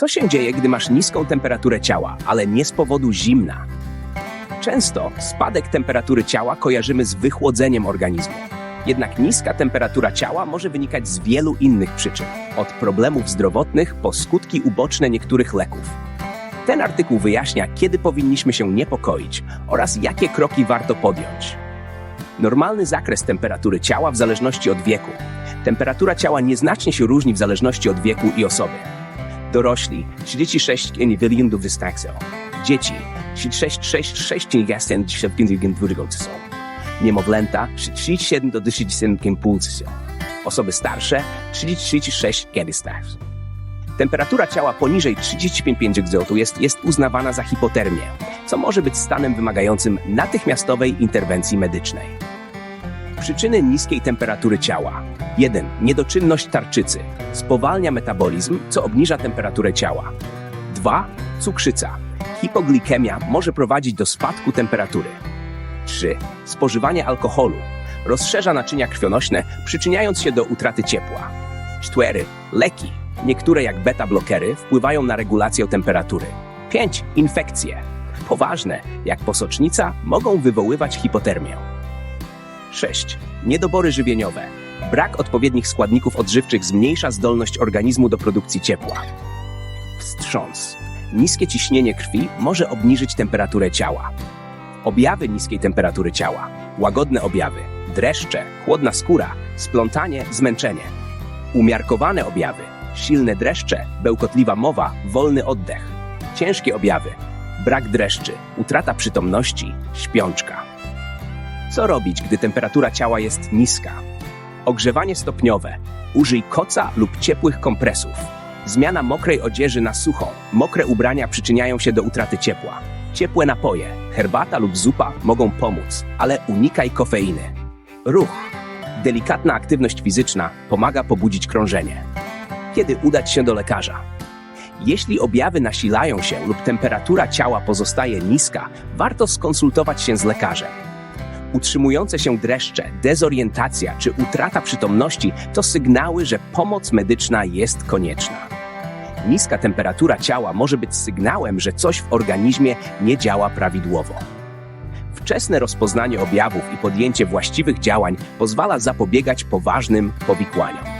Co się dzieje, gdy masz niską temperaturę ciała, ale nie z powodu zimna? Często spadek temperatury ciała kojarzymy z wychłodzeniem organizmu. Jednak niska temperatura ciała może wynikać z wielu innych przyczyn, od problemów zdrowotnych po skutki uboczne niektórych leków. Ten artykuł wyjaśnia, kiedy powinniśmy się niepokoić oraz jakie kroki warto podjąć. Normalny zakres temperatury ciała w zależności od wieku. Temperatura ciała nieznacznie się różni w zależności od wieku i osoby. Dorośli 36 milion do wystarczą. Dzieci 36,6 są. Niemowlęta 37 do 37,5 są. Osoby starsze 36 kiedy starsze. Temperatura ciała poniżej 35 gzotów jest, jest uznawana za hipotermię, co może być stanem wymagającym natychmiastowej interwencji medycznej. Przyczyny niskiej temperatury ciała. 1. Niedoczynność tarczycy. Spowalnia metabolizm, co obniża temperaturę ciała. 2. Cukrzyca. Hipoglikemia może prowadzić do spadku temperatury. 3. Spożywanie alkoholu. Rozszerza naczynia krwionośne, przyczyniając się do utraty ciepła. 4. Leki. Niektóre, jak beta-blokery, wpływają na regulację temperatury. 5. Infekcje. Poważne, jak posocznica, mogą wywoływać hipotermię. 6. Niedobory żywieniowe. Brak odpowiednich składników odżywczych zmniejsza zdolność organizmu do produkcji ciepła. Wstrząs. Niskie ciśnienie krwi może obniżyć temperaturę ciała. Objawy niskiej temperatury ciała. Łagodne objawy. Dreszcze, chłodna skóra, splątanie, zmęczenie. Umiarkowane objawy. Silne dreszcze, bełkotliwa mowa, wolny oddech. Ciężkie objawy. Brak dreszczy, utrata przytomności, śpiączka. Co robić, gdy temperatura ciała jest niska? Ogrzewanie stopniowe. Użyj koca lub ciepłych kompresów. Zmiana mokrej odzieży na suchą. Mokre ubrania przyczyniają się do utraty ciepła. Ciepłe napoje, herbata lub zupa mogą pomóc, ale unikaj kofeiny. Ruch. Delikatna aktywność fizyczna pomaga pobudzić krążenie. Kiedy udać się do lekarza? Jeśli objawy nasilają się lub temperatura ciała pozostaje niska, warto skonsultować się z lekarzem. Utrzymujące się dreszcze, dezorientacja czy utrata przytomności to sygnały, że pomoc medyczna jest konieczna. Niska temperatura ciała może być sygnałem, że coś w organizmie nie działa prawidłowo. Wczesne rozpoznanie objawów i podjęcie właściwych działań pozwala zapobiegać poważnym powikłaniom.